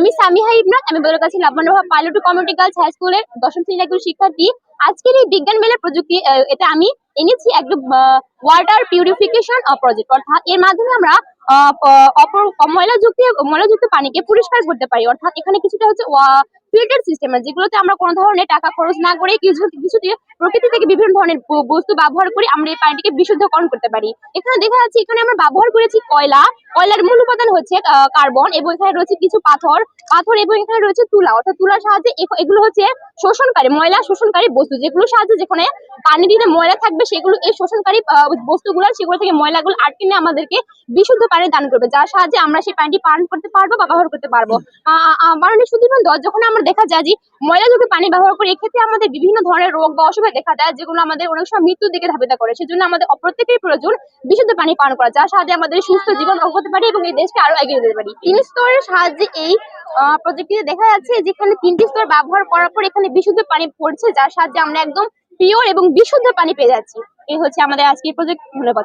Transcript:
আমি সামিহা ইবনাত, আমি বলে কাছে লাবমানভা পাইলট কমিউনিটি গার্লস হাই স্কুলের দশম শ্রেণির একজন শিক্ষার্থী। আজকের এই বিজ্ঞান মেলার প্রযুক্তি এটা আমি এনেছি একদম ওয়াটার পিউরিফিকেশন প্রজেক্ট অর্থাৎ এর মাধ্যমে আমরা ময়লাযুক্ত ময়লাযুক্ত পানিকে পরিষ্কার করতে পারি। অর্থাৎ এখানে কিছুটা হচ্ছে ফিল্টার সিস্টেম যেগুলোতে আমরা কোনো ধরনের টাকা খরচ না করে কিছু কিছু দিয়ে প্রকৃতি থেকে বিভিন্ন ধরনের বস্তু ব্যবহার করে আমরা এই পানিটিকে বিশুদ্ধকরণ করতে পারি। এখানে দেখা যাচ্ছে এখানে আমরা ব্যবহার করেছি কয়লা। কয়লার মূল উপাদান হচ্ছে কার্বন এবং এখানে রয়েছে কিছু পাথর। পাথর এবং এখানে রয়েছে তুলা। অর্থাৎ তুলার সাহায্যে এগুলো হচ্ছে শোষণকারী, ময়লা শোষণকারী বস্তু। যেগুলোর সাহায্যে যেখানে পানি দিলে ময়লা থাকবে সেগুলো এই শোষণকারী বস্তুগুলো সেগুলো থেকে ময়লাগুলো আটকে নিয়ে আমাদেরকে বিশুদ্ধ পানি দান করবে যার সাহায্যে আমরা সেই পানিটি পান করতে পারব বা ব্যবহার করতে পারব। মাননীয় সুদীপন যখন আমরা দেখা যায় যে ময়লাযুক্ত পানি ব্যবহার করি এক্ষেত্রে আমাদের বিভিন্ন ধরনের রোগ বা অসুবিধা দেখা দেয় যেগুলো আমাদের অনেক সময় মৃত্যুর দিকে ধাবিত করে সেজন্য আমাদের প্রত্যেকেরই প্রয়োজন বিশুদ্ধ পানি পান করা যার সাহায্যে আমাদের সুস্থ জীবন ভোগ করতে পারি এবং এই দেশকে আরও এগিয়ে যেতে পারি। তিন স্তরের সাহায্যে এই প্রযুক্তিতে দেখা যাচ্ছে যেখানে তিনটি স্তর ব্যবহার করার পর এখানে বিশুদ্ধ পানি পড়ছে যার সাহায্যে আমরা একদম পিওর এবং বিশুদ্ধ পানি পেয়ে যাচ্ছি এই হচ্ছে আমাদের আজকের প্রজেক্ট ধন্যবাদ।